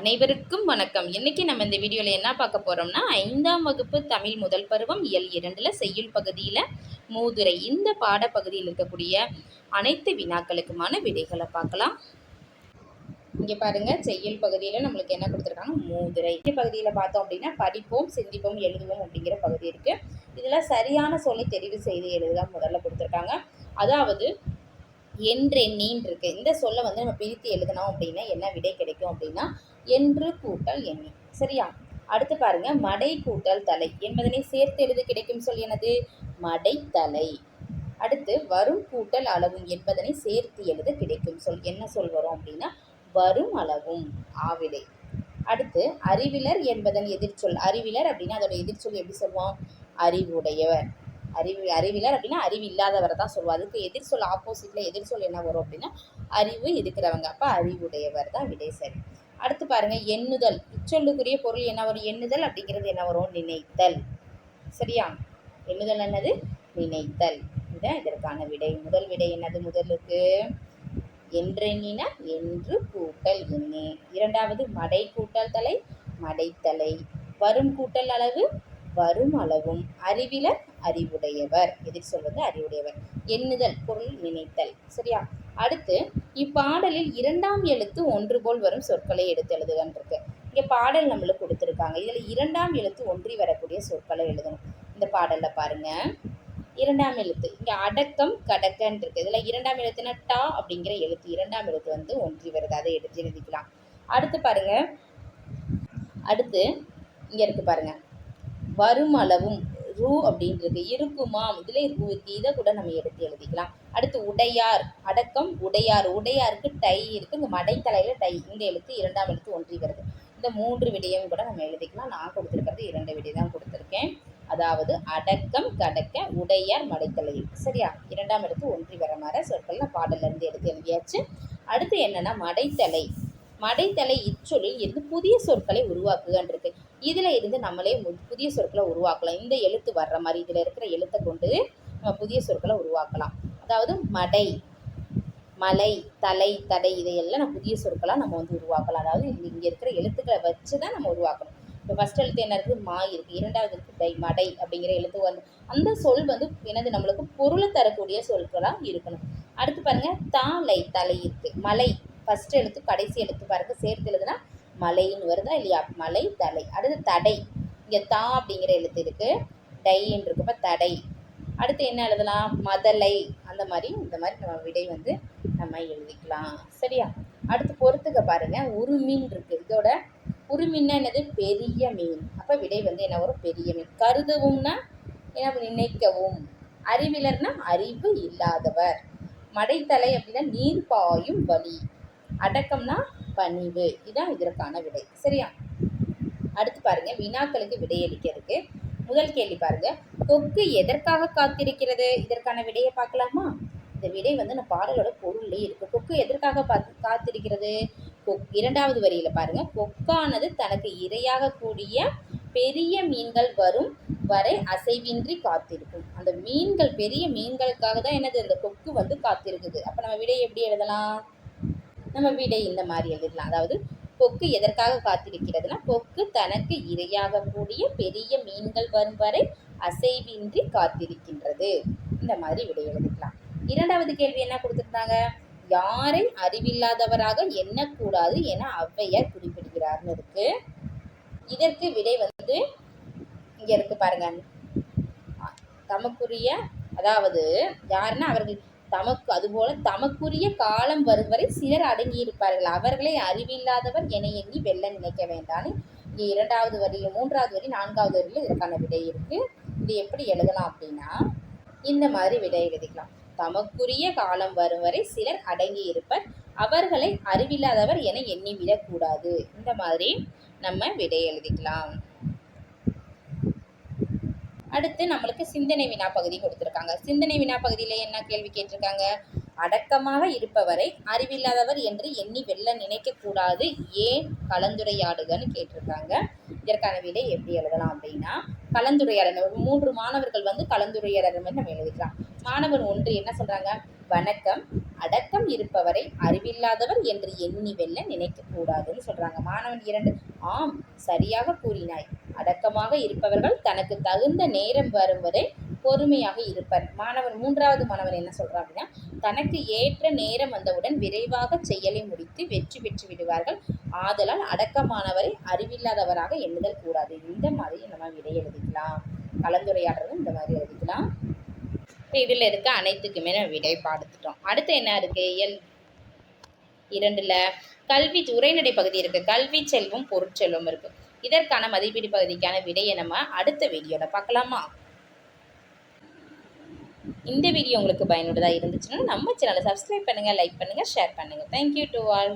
அனைவருக்கும் வணக்கம். இன்னைக்கு நம்ம இந்த வீடியோவில் என்ன பார்க்க போகிறோம்னா ஐந்தாம் வகுப்பு தமிழ் முதல் பருவம் இயல் இரண்டில் செய்யுள் பகுதியில் மூதுரை இந்த பாடப்பகுதியில் இருக்கக்கூடிய அனைத்து வினாக்களுக்குமான விடைகளை பார்க்கலாம். இங்கே பாருங்க செய்யுள் பகுதியில் நம்மளுக்கு என்ன கொடுத்துருக்காங்க? மூதுரை. இந்த பகுதியில் பார்த்தோம் அப்படின்னா படிப்போம் சிந்திப்போம் எழுதுவோம் அப்படிங்கிற பகுதி இருக்குது இதில் சரியான சொல்லி தெரிவு செய்து எழுதுதான் முதல்ல கொடுத்துருக்காங்க. அதாவது என்றெண்ணின்னு இருக்கு இந்த சொல்லை வந்து நம்ம பிரித்து எழுதணும் அப்படின்னா என்ன விடை கிடைக்கும் அப்படின்னா என்று கூட்டல் எண்ணி. சரியா? அடுத்து பாருங்க மடை கூட்டல் தலை. என்பதனை சேர்த்து எழுத கிடைக்கும் சொல் எனது மடைத்தலை அடுத்து வரும் கூட்டல் அளவும் என்பதனை சேர்த்து எழுத கிடைக்கும் சொல் என்ன சொல் வரும் அப்படின்னா வரும் அளவும் ஆவிடை அடுத்து அறிவிலர் என்பதன் எதிர்ச்சொல். அறிவிலர் அப்படின்னா அதோட எதிர்ச்சொல் எப்படி சொல்லுவோம்? அறிவுடையவர். அறிவு அறிவிலர் அப்படின்னா அறிவு இல்லாதவரை தான் சொல்லுவோம் அதுக்கு எதிர்ச்சொல் ஆப்போசிட்டில் எதிர்ச்சொல் என்ன வரும் அப்படின்னா அறிவு இருக்கிறவங்க. அப்போ அறிவுடையவர் தான் விடை சரி அடுத்து பாருங்க எண்ணுதல். இச்சொல்லுக்குரிய பொருள் என்ன வரும்? எண்ணுதல் அப்படிங்கிறது என்ன வரும்? நினைத்தல். சரியா? எண்ணுதல் என்னது? நினைத்தல். இதுதான் இதற்கான விடை. முதல் விடை என்னது முதலுக்கு? என்றெண்ணின என்று கூட்டல் எண்ணு. இரண்டாவது மடை கூட்டல் தலை மடைத்தலை. வரும் கூட்டல் அளவு வரும் அளவும். அறிவில அறிவுடையவர். எதிர் சொல்வது அறிவுடையவர். எண்ணுதல் பொருள் நினைத்தல். சரியா? அடுத்து இப்பாடலில் இரண்டாம் எழுத்து ஒன்று போல் வரும் சொற்களை எடுத்து எழுதுகன்னு இருக்கு இங்கே பாடல் நம்மளுக்கு கொடுத்துருக்காங்க. இதில் இரண்டாம் எழுத்து ஒன்றி வரக்கூடிய சொற்களை எழுதணும். இந்த பாடலில் பாருங்க. இரண்டாம் எழுத்து. இங்கே அடக்கம் கடக்கன் இருக்கு இதில் இரண்டாம் எழுத்துனா டா அப்படிங்கிற எழுத்து. இரண்டாம் எழுத்து வந்து ஒன்றி வருது. அதை எடுத்து எழுதிக்கலாம். அடுத்து பாருங்க. அடுத்து இங்கே இருக்கு பாருங்க. வரும் ரூ அப்படின்றது இருக்குமாம். இதில் ரூ இருக்கு இதை கூட நம்ம எடுத்து எழுதிக்கலாம். அடுத்து உடையார். அடக்கம் உடையார். உடையாருக்கு டை இருக்கு. இந்த மடைத்தலையில் டை. இந்த எழுத்து இரண்டாம் எழுத்து ஒன்றி வருது. இந்த மூன்று விடையும் கூட நம்ம எழுதிக்கலாம். நான் கொடுத்துருக்கிறது இரண்டு விடை தான் கொடுத்துருக்கேன். அதாவது அடக்கம் கடக்க உடையார் மடைத்தலை சரியா? இரண்டாம் எழுத்து ஒன்றி வர மாதிரி சொற்கள் நான் பாடல்ல இருந்து எடுத்து எழுதியாச்சு. அடுத்து என்னன்னா மடைத்தலை. மடைத்தலை இச்சொல்லில் இருந்து புதிய சொற்களை உருவாக்குகன்றிருக்கு இதில் இருந்து நம்மளே புதிய சொற்களை உருவாக்கலாம். இந்த எழுத்து வர்ற மாதிரி இதில் இருக்கிற எழுத்தை கொண்டு நம்ம புதிய சொற்களை உருவாக்கலாம். அதாவது மடை மலை தலை தடை இதையெல்லாம் நம்ம புதிய சொற்களாக நம்ம வந்து உருவாக்கலாம். அதாவது இங்கே இருக்கிற எழுத்துக்களை வச்சு தான் நம்ம உருவாக்கணும். இப்போ ஃபர்ஸ்ட் எழுத்து என்ன இருக்குது? மா இருக்குது இரண்டாவது இருக்குது டை மடை அப்படிங்கிற எழுத்து வந்து அந்த சொல் வந்து என்னது நம்மளுக்கு பொருளை தரக்கூடிய சொற்களாக இருக்கணும். அடுத்து பாருங்கள் தாலை தலை இருக்குது மலை ஃபஸ்ட் எழுத்து கடைசி எழுத்து பாருங்கள் சேர்த்து எழுதுனா மலைன்னு வருதா இல்லையா? மலை தலை. அடுத்து தடை. இங்கே தா அப்படிங்கிற எழுத்து இருக்கு. டைன்னு இருக்கப்ப தடை. அடுத்து என்ன எழுதலாம்? மதலை. அந்த மாதிரி இந்த மாதிரி நம்ம விடை வந்து நம்ம எழுதிக்கலாம். சரியா? அடுத்து பொறுத்துக்க பாருங்க. உருமீன் இருக்கு. இதோட உருமீன்னா என்னது? பெரிய மீன். அப்போ விடை வந்து என்ன வரும்? பெரிய மீன். கருதவும்னா என்ன நினைக்கவும். அறிவிலர்னா அறிவு இல்லாதவர். மடைத்தலை அப்படின்னா நீர் பாயும் வழி அடக்கம்னா பணிவு. இதுதான் இதற்கான விடை. சரியா? அடுத்து பாருங்க வினாக்களுக்கு விடையளிக்கிறதுக்கு. முதல் கேள்வி பாருங்க கொக்கு எதற்காக காத்திருக்கிறது? இதற்கான விடையை பார்க்கலாமா? இந்த விடை வந்து நம்ம பாடலோட பொருள்லேயே இருக்கு. கொக்கு எதற்காக பார்த்து காத்திருக்கிறது? கொக் இரண்டாவது வரியில பாருங்க கொக்கானது தனக்கு இரையாக கூடிய பெரிய மீன்கள் வரும் வரை அசைவின்றி காத்திருக்கும். அந்த மீன்கள் பெரிய மீன்களுக்காக தான் என்னது இந்த கொக்கு வந்து காத்திருக்குது. அப்போ நம்ம விடை எப்படி எழுதலாம்? நம்ம விடை இந்த மாதிரி எழுதலாம். அதாவது கொக்கு எதற்காக காத்திருக்கிறதுனா கொக்கு தனக்கு இரையாக கூடிய பெரிய மீன்கள் வரும் வரை அசைவின்றி காத்திருக்கின்றது. இந்த மாதிரி விடை எழுதிக்கலாம். இரண்டாவது கேள்வி என்ன கொடுத்துருந்தாங்க? யாரை அறிவில்லாதவராக எண்ணக்கூடாது என ஔவையார் குறிப்பிடுகிறார்னு இருக்கு. இதற்கு விடை வந்து இங்க இருக்கு பாருங்க. தமக்குரிய அதாவது யாருன்னா அவர்கள் தமக்கு அதுபோல தமக்குரிய காலம் வரும் வரை சிலர் அடங்கியிருப்பார்கள். அவர்களை அறிவில்லாதவர் என எண்ணி வெல்ல நினைக்க வேண்டாம்னு இங்கே இரண்டாவது வரியில் மூன்றாவது வரி நான்காவது வரியில் இதற்கான விடை இருக்கு. இது எப்படி எழுதலாம் அப்படின்னா இந்த மாதிரி விடை எழுதிக்கலாம். தமக்குரிய காலம் வரும் வரை சிலர் அடங்கி இருப்பர் அவர்களை அறிவில்லாதவர் என எண்ணி விடக்கூடாது. இந்த மாதிரி நம்ம விடை எழுதிக்கலாம். அடுத்து நம்மளுக்கு சிந்தனை வினா பகுதி கொடுத்துருக்காங்க. சிந்தனை வினா பகுதியில் என்ன கேள்வி கேட்டிருக்காங்க? அடக்கமாக இருப்பவரை அறிவில்லாதவர் என்று எண்ணி வெல்ல நினைக்கக்கூடாது ஏன் கலந்துரையாடுகன்னு கேட்டிருக்காங்க. இதற்கான விடை எப்படி எழுதலாம் அப்படின்னா கலந்துரையாடல். ஒரு மூன்று மாணவர்கள் வந்து கலந்துரையாடல் மாதிரி நம்ம எழுதிக்கலாம். மாணவர் ஒன்று என்ன சொல்கிறாங்க வணக்கம். அடக்கம் இருப்பவரை அறிவில்லாதவர் என்று எண்ணி வெல்ல நினைக்கக்கூடாதுன்னு சொல்கிறாங்க மாணவன் இரண்டு. ஆம் சரியாக கூறினாய். அடக்கமாக இருப்பவர்கள் தனக்கு தகுந்த நேரம் வரும் வரை பொறுமையாக இருப்பர். மாணவன் மூன்றாவது மாணவன் என்ன சொல்கிறான் அப்படின்னா தனக்கு ஏற்ற நேரம் வந்தவுடன் விரைவாக செயலை முடித்து வெற்றி பெற்று விடுவார்கள். ஆதலால் அடக்கமானவரை அறிவில்லாதவராக எழுதல் கூடாது. இந்த மாதிரி நம்ம விடை எழுதிக்கலாம். கலந்துரையாடுறதும் இந்த மாதிரி எழுதிக்கலாம். இதில் இருக்க அனைத்துக்குமே நம்ம விடை பார்த்துட்டோம் அடுத்து என்ன இருக்கு? எல் இரண்டுல கல்வி உரைநடை பகுதி இருக்கு. கல்வி செல்வம் பொருட்செல்வம் இருக்கு. இதற்கான மதிப்பீடு பகுதிக்கான விடையை நம்ம அடுத்த வீடியோவில் பார்க்கலாமா? இந்த வீடியோ உங்களுக்கு பயனுள்ளதாக இருந்துச்சுன்னா நம்ம சேனலை சப்ஸ்கிரைப் பண்ணுங்கள் லைக் பண்ணுங்கள் ஷேர் பண்ணுங்கள் தேங்க்யூ டு ஆல்